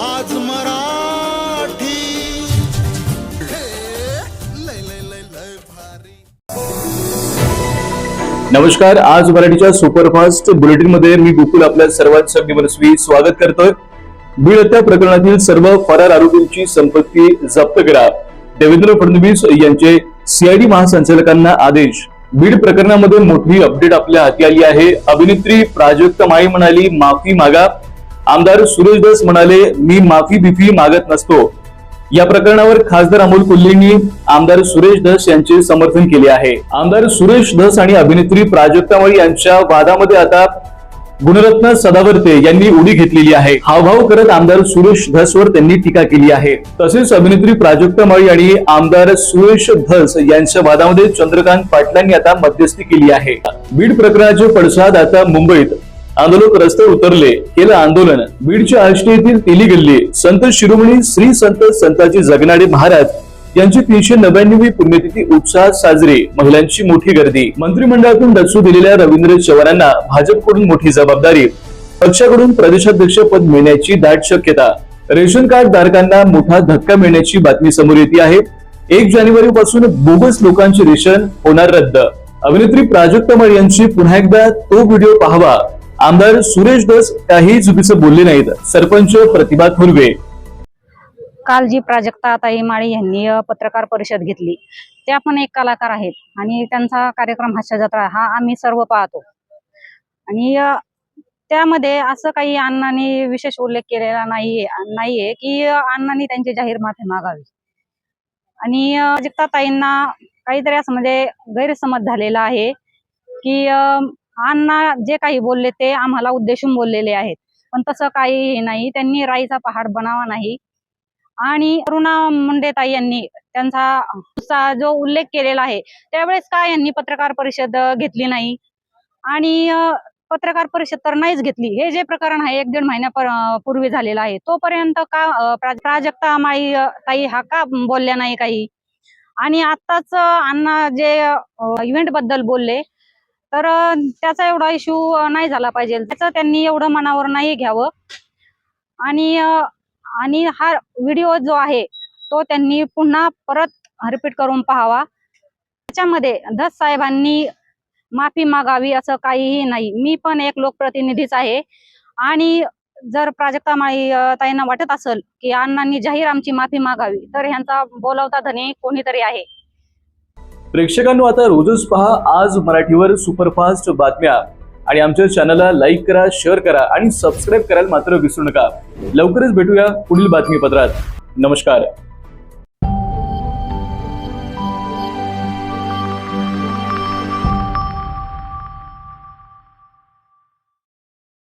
आज मराठी. नमस्कार आज मराठीच्या सुपरफास्ट बुलेटिनमध्ये मी गोकुल आपल्या सर्वांचं मनस्वी स्वागत करतोय. बीड हत्या प्रकरणातील सर्व फरार आरोपींची संपत्ती जप्त करा. देवेंद्र फडणवीस यांचे सीआयडी महासंचालकांना आदेश. बीड प्रकरणामध्ये मोठी अपडेट आपल्या हाती आली आहे. अभिनेत्री प्राजक्ता माळी म्हणाली माफी मागा. आमदार सुरेश दस म्हणाले मी माफी बिफी मागत नसतो. या प्रकरणावर खासदार अमोल कोल्हेंनी आमदार सुरेश धस यांचे समर्थन केले आहे. आमदार सुरेश धस आणि अभिनेत्री प्राजक्ता मळी यांच्या वादामध्ये आता गुणरत्न सदावर्ते यांनी उडी घेतलेली आहे. हावभाव करत आमदार सुरेश धसवर त्यांनी टीका केली आहे. तसेच अभिनेत्री प्राजक्ता मळी आणि आमदार सुरेश धस यांच्या वादामध्ये चंद्रकांत पाटलांनी आता मध्यस्थी केली आहे. बीड प्रकरणाचे पडसाद आता मुंबईत. आंदोलक रस्ते उतरले. केलं आंदोलन. बीडच्या आष्टी येथील तेली गल्ली संत शिरोमणी श्री संत संताजी जगनाडे महाराज यांची तीनशे नव्याण्णवी पुण्यतिथी उत्साहात साजरी महिलांची मोठी गर्दी. मंत्रिमंडळातून दचू दिलेल्या रवींद्र चव्हाणांना भाजपकडून मोठी जबाबदारी. पक्षाकडून प्रदेशाध्यक्ष पद मिळण्याची दाट शक्यता. रेशन कार्ड धारकांना मोठा धक्का मिळण्याची बातमी समोर येते आहे. एक जानेवारी पासून बोगस लोकांचे रेशन होणार रद्द. अभिनेत्री प्राजक्ता मळ यांची पुन्हा एकदा तो व्हिडिओ पाहावा. आमदार सुरेश दस काही चुकीचं बोलले नाहीत. सरपंच प्रतिभा थुर्वे. काल जी प्राजक्ता ताई माळी यांनी पत्रकार परिषद घेतली त्या पण एक कलाकार आहेत आणि त्यांचा कार्यक्रम हास्य जत्रा हा आम्ही सर्व पाहतो. आणि त्यामध्ये असं काही अण्णांनी विशेष उल्लेख केलेला नाहीये नाहीये की अण्णांनी त्यांची जाहीर माफी मागावी. आणि अ, प्राजक्ता ताईंना काहीतरी असं म्हणजे गैरसमज झालेला आहे की अण्णा जे काही बोलले ते आम्हाला उद्देशून बोललेले आहेत. पण तसं काही नाही. त्यांनी राईचा पहाड बनावा नाही. आणि अरुणा मुंडेताई यांनी त्यांचा जो उल्लेख केलेला आहे त्यावेळेस का यांनी पत्रकार परिषद घेतली नाही? आणि पत्रकार परिषद तर नाहीच घेतली. हे जे प्रकरण आहे एक दीड महिन्या पूर्वी झालेलं आहे. तोपर्यंत का प्राजक्ता माई ताई हा का बोलल्या नाही काही? आणि आत्ताच अण्णा जे इव्हेंटबद्दल बोलले तर त्याचा एवढा इश्यू नाही झाला पाहिजे. त्याचं त्यांनी एवढं मनावर नाही घ्यावं. आणि आणि हा व्हिडिओ जो आहे तो त्यांनी पुन्हा परत रिपीट करून पाहावा. त्याच्यामध्ये धस साहेबांनी माफी मागावी असं काहीही नाही. मी पण एक लोकप्रतिनिधीच आहे. आणि जर प्राजक्ता माई ताईंना वाटत असेल की अण्णांनी जाहीर आमची माफी मागावी तर ह्यांचा बोलावता धनी कोणीतरी आहे. प्रेक्षकांनो आता रोजच पहा आज मराठीवर सुपरफास्ट बातम्या. आणि आमच्या चॅनलला लाईक करा शेअर करा आणि सबस्क्राईब करायला मात्र विसरू नका. लवकरच भेटूया पुढील बातमीपत्रात. नमस्कार.